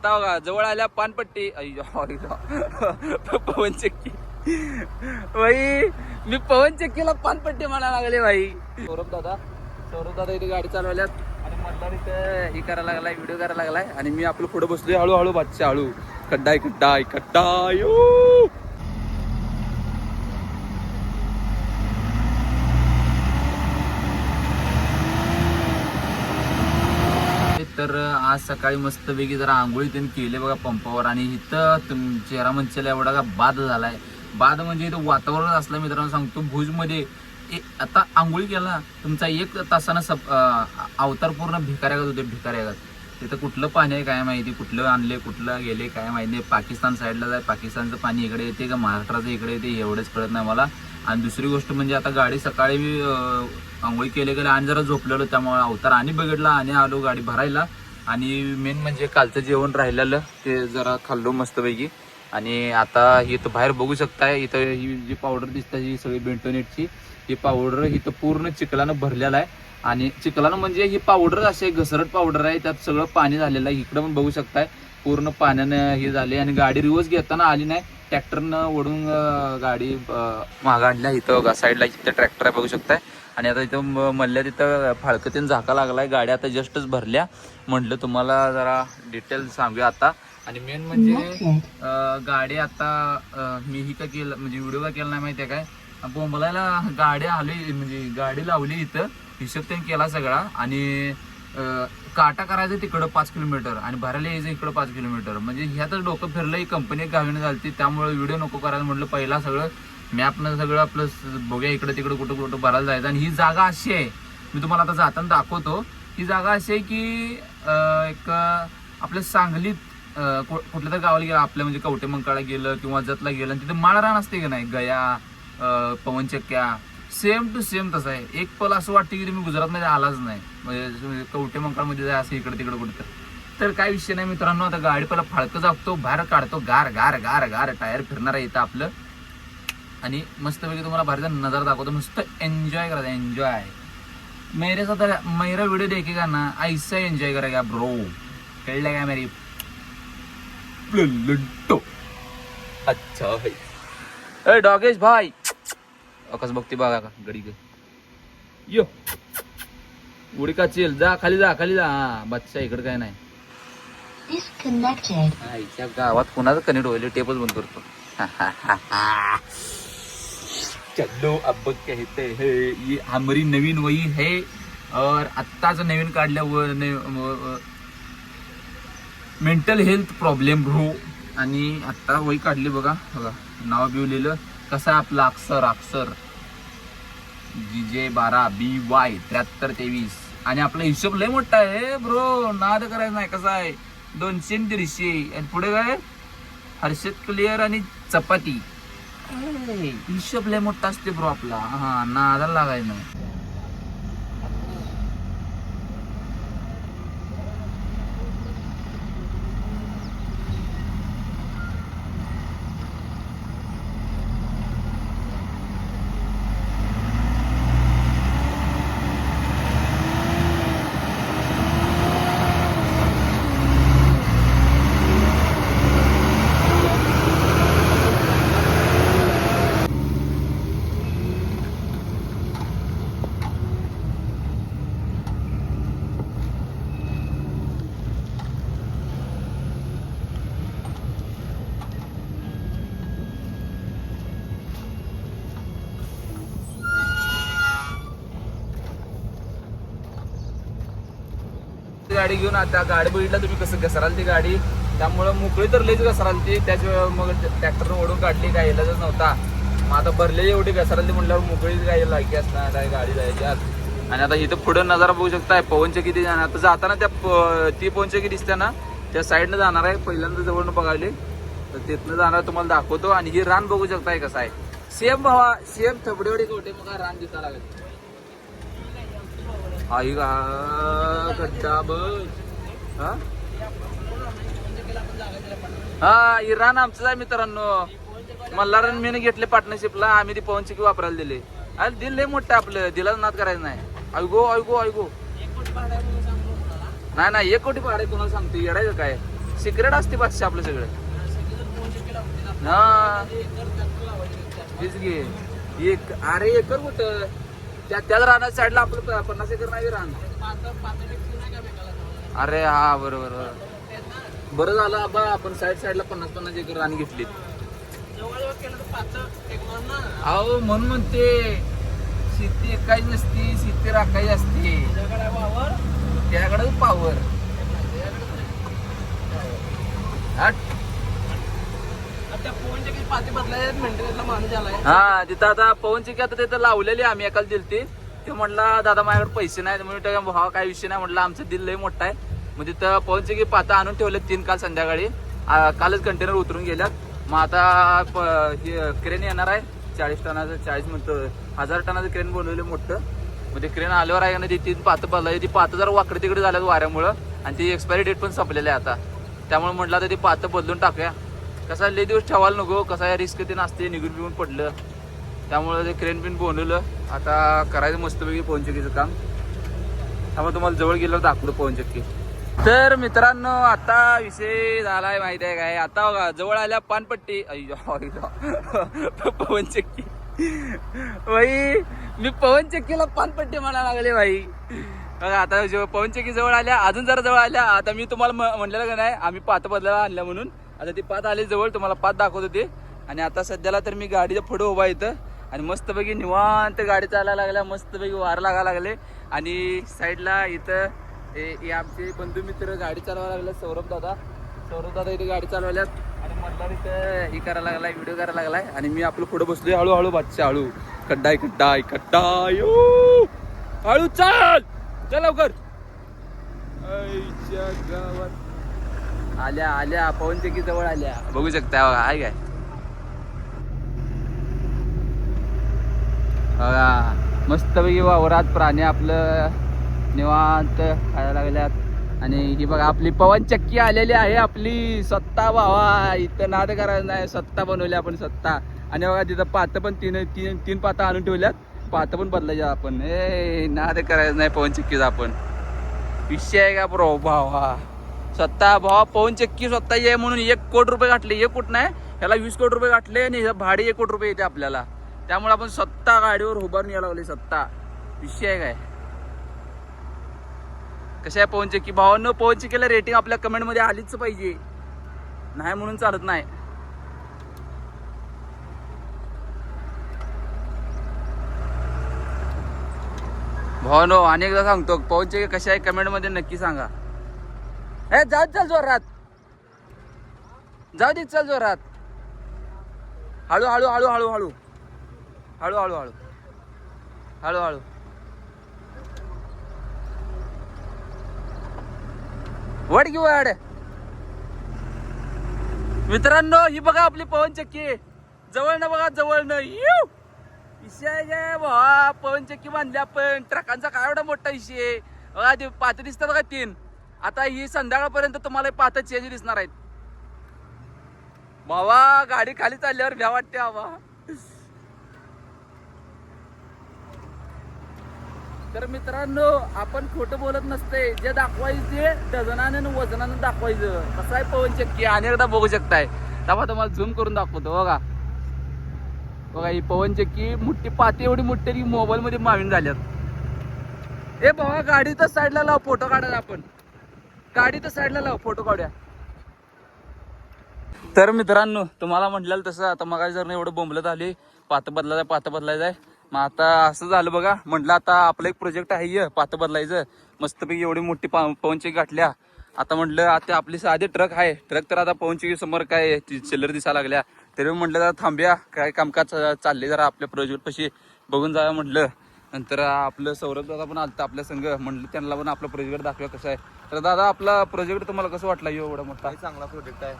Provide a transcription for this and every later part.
आता बघा जवळ आल्या पानपट्टी. अय्यो, पवन चक्की. भाई मी पवन चक्कीला पानपट्टी म्हणायला लागले भाई. सौरभ दादा सौरभ दादा इथे गाडी चालवल्यात. आणि मधला इथे हे करायला लागलाय व्हिडिओ करायला लागलाय. आणि मी आपलं पुढे बसलोय हळूहळू बादशा हळू. खड्डाय खड्डा खड्डाय यो. तर आज सकाळी मस्तपैकी जरा आंघोळी त्यांनी केले बघा पंपावर. आणि इथं तुम चेहरा मंचाला एवढा का बाद झालाय. बाद म्हणजे इथं वातावरण असलं मित्रांनो सांगतो. भुजमध्ये ए- आता आंघोळी केला तुमचा एक तासानं सप अवतार पूर्ण भिकाऱ्यागत होते भिकाऱ्यागत तिथं कुठलं पाणी आहे काय माहिती कुठलं आणले कुठलं गेले काय माहिती नाही. पाकिस्तान साईडला जाय पाकिस्तानचं पाणी इकडे येते का महाराष्ट्राचं इकडे येते एवढंच कळत नाही मला. आणि दुसरी गोष्ट म्हणजे आता गाडी सकाळी मी आंघोळी केले गेले आणि जरा झोपलेलो त्यामुळे अवतार आणि बघितला आणि आलो गाडी भरायला. आणि मेन म्हणजे कालचं जेवण राहिलेलं ते जरा खाल्लो मस्तपैकी. आणि आता इथं बाहेर बघू शकताय इथं ही जी पावडर दिसते ही सगळी बेंटोनेटची ही पावडर इथं पूर्ण चिखलानं भरलेलं आहे. आणि चिखलानं म्हणजे ही पावडर अशी आहे, घसरट पावडर आहे त्यात सगळं पाणी झालेलं आहे. इकडं पण बघू शकताय पूर्ण पाण्यानं हे झाले आणि गाडी रिवर्स घेताना आली नाही. ट्रॅक्टरनं ओढून गाडी मागा मागं आणल्या इथं साईडला इथं ट्रॅक्टर आहे बघू शकताय. आणि आता इथं मल्ल्या तिथं फाळकतीन झाका लागलाय. गाड्या आता जस्टच भरल्या. म्हटलं तुम्हाला जरा डिटेल सांगूया आता. आणि मेन म्हणजे गाडी आता मी ही का केलं म्हणजे व्हिडिओ का केला नाही माहितीये काय? बोंबलायला गाडी आली म्हणजे गाडी लावली इथं. हिशोब त्यांनी केला सगळा. आणि काटा करायचं तिकडं पाच किलोमीटर आणि भरायला यायचं इकडं पाच किलोमीटर. म्हणजे ह्यातच डोकं फिरलं ही कंपनी गावीनं झाली त्यामुळे व्हिडिओ नको करायला म्हटलं पहिला सगळं. मॅपनं सगळं आपलं बघूया इकडं तिकडं कुठं कुठं भरायला जायचं. आणि ही जागा अशी आहे मी तुम्हाला आता जाताना दाखवतो. ही जागा अशी आहे की एक आपल्या सांगलीत कुठल्या तर गावाला गेलं आपल्या म्हणजे कवटे मंकाळा गेलं किंवा जतला गेलं आणि तिथे माळरान असते की नाही? गया पवनचक्क्या सेम टू सेम तसं आहे. एक पल असं वाटतं की तुम्ही गुजरातमध्ये आलाच नाही. म्हणजे कवटे मंकाळमध्ये जाय असं इकडे तिकडे कुठं तर. काय विषय नाही मित्रांनो आता गाडी पहिला फाळकं जागतो बाहेर काढतो गार गार गार गार टायर फिरणार आहे इथं आपलं. आणि मस्तपैकी तुम्हाला भारीचा नजारा दाखवतो. मस्त एन्जॉय करायचा एन्जॉय मेरे साथ मेरा वीडियो देखेगा ना ऐसा एन्जॉय करेगा ब्रो कळलं का मेरी? लुंटो अच्छा भाई. ए डॉगेश भाई. कसं बघते बघा का गडी ग. यो. उडी का चिल जा खाली जा खाली जा. हा बच्चा इकडे काय नाही. गावात कुणाचं कनेक्ट होईल टेपच बंद करतो. चलो अब कहते हैं ये हमारी नवीन वही है और आत्ताच नवीन काढल्या मेंटल हेल्थ प्रॉब्लेम रो आणि आत्ता वही काढली बघा बघा नाव बिवलेलं लिहिलं कसं आहे आपलं अक्षर अक्षर. जी जे बारा बी वाय त्र्याहत्तर तेवीस. आणि आपला हिशोब लय मोठा आहे ब्रो नाद करायचं नाही कसा आहे? दोनशे दीडशे. आणि पुढे काय? हर्षद क्लिअर आणि चपाती. हिशोब लय मोठा असते ब्रो आपला. हा नादाला लागायला नाही गाडी घेऊन आता गाडी बघितला तुम्ही कसं घसराल ती गाडी. त्यामुळं मोकळी तर लईच घसराल ती. त्याच मग ट्रॅक्टरनं ओढून काढली काय इलाजच नव्हता. मग आता भरलेली एवढी घसराल ती म्हटल्यावर मोकळीच काय लायकी असणार काय गाडी जायची आज आणि आता इथं पुढं नजारा बघू शकताय पवनचक्की किती जाणार. आता जाताना त्या प- ती पवनचक्की किती दिसते ना त्या साईडनं जाणार आहे पहिल्यांदा जवळनं बघायली. तर तिथनं जाणार तुम्हाला दाखवतो. आणि ही रान बघू शकताय कसं आहे. सेम भावा सेम थबडेवडी कोटे मग रान दिसा लागेल. आई गा कच्चा बस. हा? हा इराण आमचं आहे मित्रांनो. मल्हारण मी घेतले पार्टनरशिपला आम्ही ती पवन चक्की वापरायला दिले. अरे दिल लय मोठं आपलं. दिला नाद करायचं नाही. ऐगो ऐगो ऐगो. नाही नाही एक कोटी भाडे कोणाला सांगतो? येडायचं काय? सिक्रेट असते पाचशे आपलं सगळं. हा. तेच घे. एक अरे एकर कुठं? त्या त्याच राहणार साईडला आपलं प- पन्नास एकर नाही राहणार. अरे हा बरोबर बरोबर. बरं झालं आबा आपण साईड साईडला पन्नास पन्नास एकर रान घेतली अहो म्हणून म्हणते शेती एकाच नसती शेती राखायची असते. त्याकडे पावर हा तिथं आता पवन चिकी आता तिथं लावलेली आम्ही एकाला दिलती. ते म्हणला दादा माझ्याकडे पैसे नाहीत. म्हणून भावा काय विषय नाही. म्हटलं आमचं दिल लय मोठा आहे. मग तिथं पवन चिकी पाता आणून ठेवले तीन काल संध्याकाळी. कालच कंटेनर उतरून गेल्यात. मग आता प- क्रेन येणार आहे. चाळीस टनाचं चाळीस म्हणतो हजार टनाचं क्रेन बनवलं मोठं. मग ते क्रेन आल्यावर आहे ना ती तीन पातं बदलाय ती पातं जरा वाकडे तिकडे झाल्यात वाऱ्यामुळं. आणि ती एक्सपायरी डेट पण संपलेली आहे आता. त्यामुळे म्हटलं आता ती पातं बदलून टाकूया. कसा लय दिवस ठेवायला नको कसा या रिस्क ते नसते निघून पिऊन पडलं. त्यामुळे ते क्रेन बिन बोनवलं. आता करायचं मस्तपैकी पवनचक्कीचं काम. त्यामुळे तुम्हाला जवळ गेलं दाखवलं पवनचक्की तर मित्रांनो आता विषय झालाय माहिती आहे काय? आता बघा जवळ आल्या पानपट्टी. पवन चक्की. पवनचक्की मी मी पवनचक्कीला पानपट्टी म्हणायला लागले भाई. बघा आता पवन पवनचक्की जवळ आल्या अजून जरा जवळ आल्या आता मी तुम्हाला म- म्हणलेलं का नाही आम्ही पात बदलायला आणल्या म्हणून. आता ती पात आली जवळ तुम्हाला पात दाखवत होते आणि आता सध्याला तर मी गाडीच्या पुढे उभा आहे इथं. आणि मस्तपैकी निवांत गाडी चालायला लागल्या मस्तपैकी वार लागायला लागले. आणि साईडला इथं हे आमचे बंधू मित्र गाडी चालवायला लागले सौरभ दादा. सौरभ दादा इथे गाडी चालवल्यात आणि मल्हार इथं हे करायला लागलाय व्हिडिओ करायला लागलाय. आणि मी आपलं पुढे बसलोय हळूहळू बादशा हळू. खड्डाय खड्डाय खड्डाय यो! हळू चाल! चल लवकर. गावात आल्या आल्या पवनचक्की जवळ आल्या. बघू शकता बघा आहे काय? बघा मस्तपैकी वावरात प्राणी आपलं निवांत खायला लागल्यात. आणि ही बघा आपली पवनचक्की आलेली आहे आपली सत्ता भावा. इथं नाद करायचं नाही सत्ता बनवली आपण सत्ता. आणि बघा तिथं पातं पण तीन तीन तीन पातं आणून ठेवल्यात. पातं पण बदलायचं आपण. ए नाद करायचं नाही पवनचक्कीचा आपण. विषय आहे का ब्रो भावा. स्वतः भावा. पवन चक्की स्वतः ये म्हणून एक कोटी रुपये घातले. एक कोट नाही ह्याला वीस कोटी रुपये घातले आणि भाडे एक कोटी रुपये येते आपल्याला. त्यामुळे आपण स्वतः गाडीवर उभारून यायला लागले स्वतः विषय आहे काय? कशा आहे पवन चक्की? भावानं पवन चक्कीला रेटिंग आपल्या कमेंटमध्ये आलीच पाहिजे. नाही म्हणून चालत नाही. भावानो अनेकदा सांगतो पवन चक्की कशा आहे कमेंटमध्ये नक्की सांगा. ए जाऊ चल जोरात. जाऊ दे चल जोरात. हळू हळू हळू हळू हळू. हळू हळू हळू. हळू हळू. वड घेऊ वाड? मित्रांनो ही बघा आपली पवन चक्की जवळ न बघा जवळ न. येऊ इशे पवनचक्की भावा पवन बांधली आपण ट्रकांचा काय एवढा मोठा इशे? बघा ते पात दिसतात का तीन? आता ही संध्याकाळपर्यंत तुम्हाला पाहता चेंज दिसणार आहेत. बाबा गाडी खाली चालल्यावर भ्या वाटते बाबा तर मित्रांनो आपण खोटं बोलत नसते जे दाखवायचे डझनाने आणि वजनानं दाखवायचं. कसं आहे पवन चक्की अनेकदा बघू शकताय. तेव्हा तुम्हाला झूम करून दाखवतो बघा. बघा ही पवन चक्की मोठी पाती एवढी मोठी मोबाईल मध्ये मावीन झाल्यात. ए बाबा गाडी तर साईडला लाव फोटो काढायला आपण. गाडी तर साईडला लाव फोटो काढूया. तर मित्रांनो तुम्हाला म्हटलं तसं आता मग जर एवढं बोंबलत आली पात बदलायचं पात बदलायचं आहे. मग आता असं झालं बघा म्हटलं आता आपलं एक प्रोजेक्ट आहे पात बदलायचं. मस्तपैकी एवढी मोठी पा गाठल्या. आता म्हटलं आता आपली साधे ट्रक आहे. ट्रक तर आता पवनची समोर काय चिल्लर दिसायला लागल्या. तरी म्हटलं जरा थांबूया. काय कामकाज चालले जरा आपल्या प्रोजेक्ट पशी. बघून जाऊया म्हटलं. नंतर आपलं सौरभ दादा पण आलता आपल्या संघ म्हटलं त्यांना पण आपला प्रोजेक्ट दाखवूया कसं आहे. तर दादा आपला प्रोजेक्ट तुम्हाला कसं वाटला? ह्यो एवढा मोठा. चांगला प्रोजेक्ट आहे.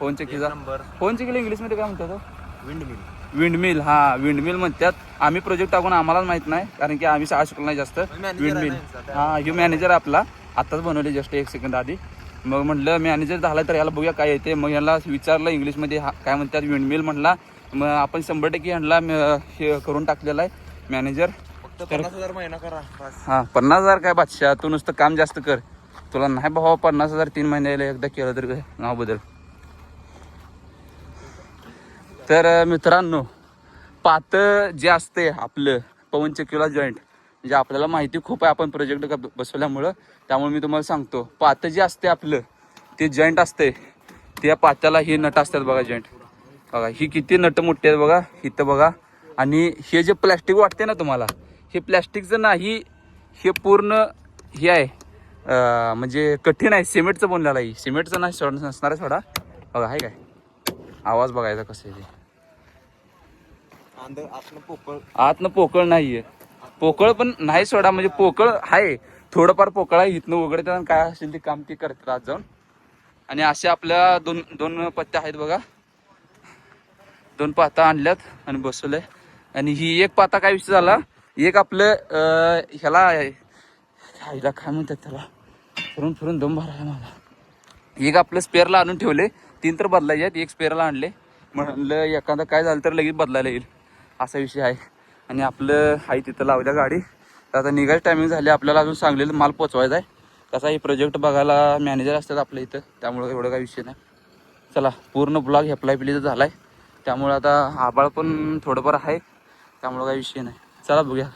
पवनचक्कीचा नंबर. पवनचक्कीला इंग्लिशमध्ये काय म्हणतात विंड मिल विंडमिल हा विंडमिल म्हणतात. आम्ही प्रोजेक्ट टाकून आम्हालाच माहीत नाही कारण की आम्ही शाळा शिकलो नाही जास्त. विंडमिल हा ह्यू मॅनेजर आपला. आताच बनवले जस्ट एक सेकंद आधी. मग म्हटलं मॅनेजर झाला तर याला बघूया काय येते. मग याला विचारलं इंग्लिशमध्ये हा काय म्हणतात विंडमिल म्हणला. मग आपण शंभर टक्के ह्यांना हे करून टाकलेला आहे. मॅनेजर फक्त पन्नास हजार महिना करा बस. हा पन्नास हजार काय बादशाह? तू नुसतं काम जास्त कर. तुला नाही भावा पन्नास हजार तीन महिन्याला एकदा केलं तर काय नाव बदल. तर अं, मित्रांनो पातं जे असते आपलं पवन चक्कीला जॉईंट म्हणजे आपल्याला माहिती खूप आहे आपण प्रोजेक्ट बसवल्यामुळं. त्यामुळे मी तुम्हाला सांगतो पातं जे असते आपलं ते जॉईंट असते त्या पात्याला हे नट असतात बघा जॉईंट बघा ही किती नट मोठी आहेत बघा इथं बघा. आणि हे जे प्लॅस्टिक वाटते ना तुम्हाला हे प्लॅस्टिकचं नाही हे पूर्ण हे आहे. म्हणजे कठीण आहे सिमेंटचं बनलेलं आहे सिमेंटचं नाही सोड नसणार आहे सोडा. बघा आहे काय? आवाज बघायचा कसं आहे ते. आतनं पोकळ. आतनं पोकळ नाहीये. पोकळ पण नाही सोडा म्हणजे पोकळ आहे. थोडंफार पोकळ आहे इथनं वगैरे त्यानं काय असेल ते काम ते करतात आज जाऊन. आणि असे आपल्या दोन दोन पत्त्या आहेत बघा. दोन पाता आणल्यात आणि बसवलंय. आणि ही एक पाता काय विषय झाला? एक आपलं ह्याला ह्याला काय म्हणतात त्याला? फिरून फिरून दम भरायला आहे मला एक आपलं स्पेअरला आणून ठेवले. तीन तर बदलायचे आहेत एक स्पेअरला आणले. म्हणलं एखादा काय झालं तर लगेच बदलायला येईल. असा विषय आहे. आणि आपलं आहे तिथं लावल्या गाडी. तर आता निघायचं टायमिंग झाली. आपल्याला अजून सांगलेलं माल पोचवायचा आहे. कसा हे प्रोजेक्ट बघायला मॅनेजर असतात आपल्या इथं. त्यामुळं एवढं काही विषय नाही. चला पूर्ण ब्लॉग हेपलाय पिलीचा झाला आहे त्यामुळं आता आबाळ पण थोडंफार आहे. त्यामुळं काही विषय नाही. चला बघूया.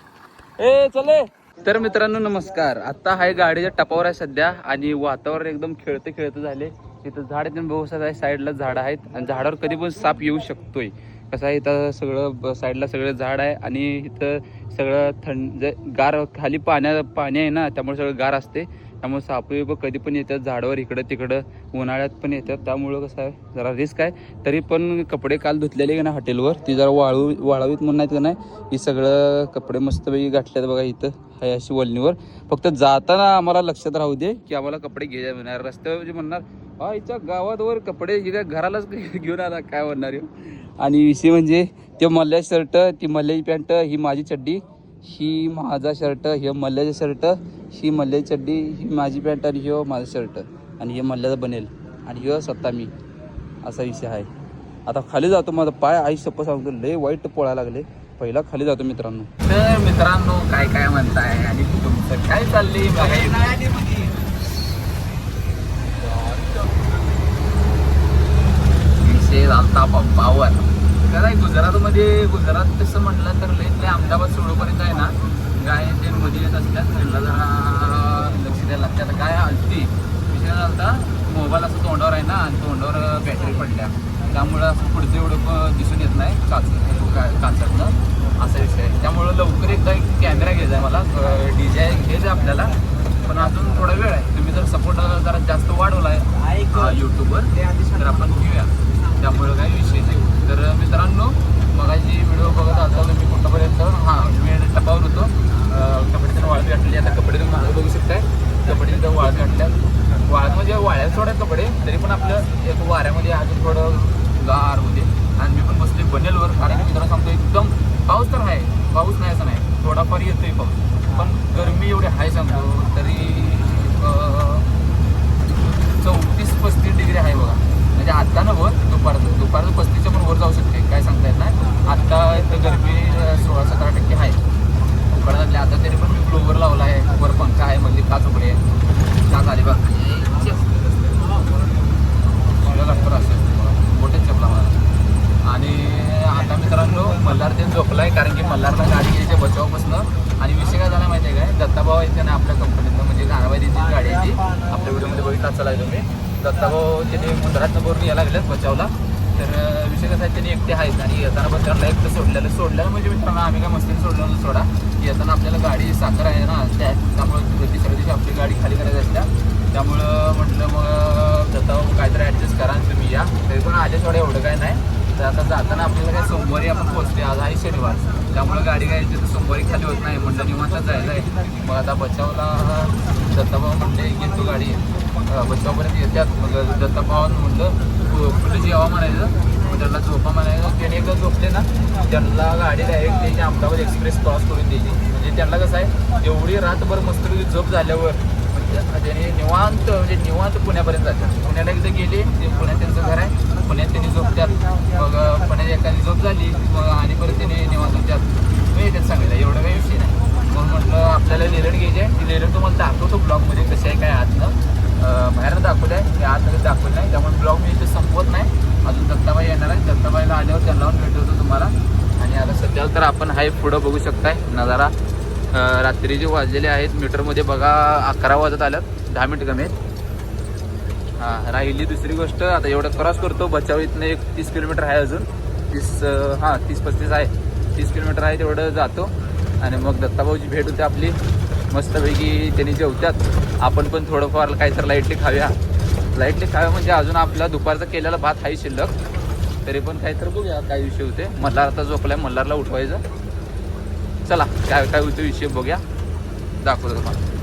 ए चले तर मित्रांनो नमस्कार. आता आहे गाडीच्या टपावर आहे सध्या आणि वातावरण एकदम खेळतं खेळतं झाले. इथं झाड एकदम व्यवस्थित आहे. साईडला झाडं आहेत आणि झाडावर कधी पण साप येऊ शकतोय. कसं आहे इथं सगळं ब- साईडला सगळं झाड आहे आणि इथं सगळं थंड गार खाली पाण्या पाणी आहे ना त्यामुळे सगळं गार असते. त्यामुळे साप कधी पण येतात झाडावर इकडं तिकडं उन्हाळ्यात पण येतात. त्यामुळं कसं आहे जरा रिस्क आहे. तरी पण कपडे काल धुतलेले का ना हॉटेलवर? ती जरा वाळू वाळवीत म्हणून नाहीत का नाही? ही सगळं कपडे मस्तपैकी गाठल्यात बघा इथं आहे अशी वलनीवर. फक्त जाताना आम्हाला लक्षात राहू दे की आम्हाला कपडे घ्यायला मिळणार. रस्त्यावर जे म्हणणार हा हिच्या गावातवर कपडे घरालाच घेऊन आला काय म्हणणार आणि विषय म्हणजे ते मल्ल्या शर्ट ती मल्ल्याची पॅन्ट ही माझी चड्डी ही माझा शर्ट हे मल्ल्याचं शर्ट ही मल्ल्याची चड्डी ही माझी पॅन्ट आणि ह्यो माझा शर्ट आणि हे मल्ल्याचा बनेल. आणि ह्यो स्वतः मी. असा विषय आहे. आता खाली जातो माझा पाय. आई सप्प सांगतो लय वाईट पोळायला लागले. पहिला खाली जातो मित्रांनो. तर मित्रांनो काय काय म्हणताय? आणि तुमचं काय चाललंय बघायला आता पंपावर काय आहे, गुजरातमध्ये गुजरात तसं म्हटलं तर लय लय अहमदाबाद सोडोपर्यंत आहे ना गाय ते मध्ये येत असतात त्यांना जरा लक्ष द्यायला लागते. आता काय आलती विषय झालता मोबाईल असं तोंडावर आहे ना आणि तोंडावर बॅटरी पडल्या. त्यामुळं असं पुढचं एवढं दिसून येत नाही काच का- असा विषय आहे. त्यामुळं लवकर एकदा एक कॅमेरा घ्यायचा आहे मला डी जे घ्यायचं आहे आपल्याला. पण अजून थोडा वेळ आहे. तुम्ही जर सपोर्ट जरा जास्त वाढवला आहे यूट्यूबवर तर आपण घेऊया. त्यामुळं काही विषय नाही. तर मित्रांनो मगाशी व्हिडिओ बघत आता तुम्ही कुठपर्यंत हां मी टपावर होतो. अं, वाळवी आटली आता कपडे तुम्ही मागं बघू शकताय. कपडे तिथं वाळत आटल्या वाळत म्हणजे वाळ्यात सोडा कपडे तरी पण आपलं एक वाऱ्यामध्ये अजून थोडं गार होते. आणि मी पण बसले बनेलवर कारण की मित्रांनो सांगतो एकदम पाऊस तर आहे. पाऊस नाही असं नाही. थोडाफार येतोय पाऊस. पण गरमी एवढी आहे सांगतो. तरी चौतीस पस्तीस डिग्री आहे बघा. म्हणजे आत्ता नव्हत हो, वर दुपारचं दुपारचं पस्तीसच्या पण वर जाऊ शकते काय सांगता येत नाही. आत्ता इथं गरमी सोळा सतरा टक्के आहे. उकडा आता तरी पण मी ब्लोवर लावला आहे वर पंखा आहे मधली काच उघडे आहे. काच आली बघ लागतो असं मोठेच चपला मला आणि आता मित्रांनो मल्हार ते झोपलाय कारण की मल्हारला गाडी घ्यायच्या बचावापासून आणि विषय काय झाला माहिती आहे काय दत्ताभाऊ येते ना आपल्या कंपनीतनं म्हणजे गाणाबाईची गाडी आहे ती आपल्या व्हिडिओमध्ये बघितला चला तुम्ही दत्ताभाऊ त्याने मुंदरातनं बरोबर यायला लागलेत बचावला तर अं, विषय ते आहेत आणि येताना पण त्यांना एकटं सोडलेलं सोडलेलं म्हणजे मित्रांनो आम्ही काय मस्तीने सोडलेलं सोडा. येताना आपल्याला गाडी साखर आहे ना त्या त्यामुळे तिसऱ्या दिवशी आपली गाडी खाली करायची असल्या त्यामुळं म्हटलं मग जाता काहीतरी ॲडजस्ट करा आणि तुम्ही या. तरी पण आल्याशिवाय थोडं एवढं काय नाही. तर आता जाताना आपल्याला काय सोमवारी आपण पोहोचते आज आहे शनिवार. त्यामुळे गाडी काय तिथं सोमवारी खाली होत नाही. म्हणलं निवांतच जायचं आहे. मग आता बचावला दत्ताभाऊ म्हणले घेतो गाडी बचावपर्यंत येतात मग दत्ताभावानं म्हणलं पुढे जेव्हा म्हणायचं. मग त्यांना झोपा म्हणायचं त्याने एकदा झोपले ना त्यांना गाडी डायरेक्ट त्याची अहमदाबाद एक्सप्रेस क्रॉस करून द्यायची. म्हणजे त्यांना कसं आहे एवढी रातभर मस्तपैकी झोप झाल्यावर म्हणजे त्याने निवांत म्हणजे निवांत पुण्यापर्यंत जातात. पुण्याला एकदा गेले ते पुण्यात त्यांचं घर आहे. पुण्यात त्यांनी झोपतात. मग पुण्यात एखादी झोप झाली मग आणि परत त्याने निवांत होत्यात मी येतात सांगितलं एवढं काही विषय नाही. म्हणून म्हटलं आपल्याला लेरड घ्यायची आहे. लेरड तुम्हाला दाखवतो ब्लॉगमध्ये कसं आहे काय आतनं. बाहेर दाखवलं आहे मी आतमध्ये दाखवलं नाही त्यामुळे ब्लॉग मी इथे संपवत नाही. अजून दत्ताबाई येणार आहे दत्ताबाईला आल्यावर त्यांना लावून भेटवतो तुम्हाला. आणि आता सध्या तर आपण हाय पुढं बघू शकताय. नजारा रात्री जे वाजलेले आहेत मीटरमध्ये बघा अकरा वाजत आल्यात. दहा मिनिट कमी आहेत. हां राहिली दुसरी गोष्ट. आता एवढं क्रॉस करतो. बचाव इथनं एक तीस किलोमीटर आहे अजून. तीस हां तीस पस्तीस आहे. तीस किलोमीटर आहे तेवढं जातो. आणि मग दत्ताभाऊची भेट होते आपली. मस्तपैकी त्यांनी जेवतात आपण पण थोडंफार काहीतरी लाईटली खाऊया. लाईटली खाऊया म्हणजे अजून आपला दुपारचा केलेला भात आहे शिल्लक. तरी पण काहीतरी बघूया काय विषय होते. मल्हार आता झोपलाय मल्हारला उठवायचं. चला काय काय होतं विषय बघूया. दाखवतो तुम्हाला.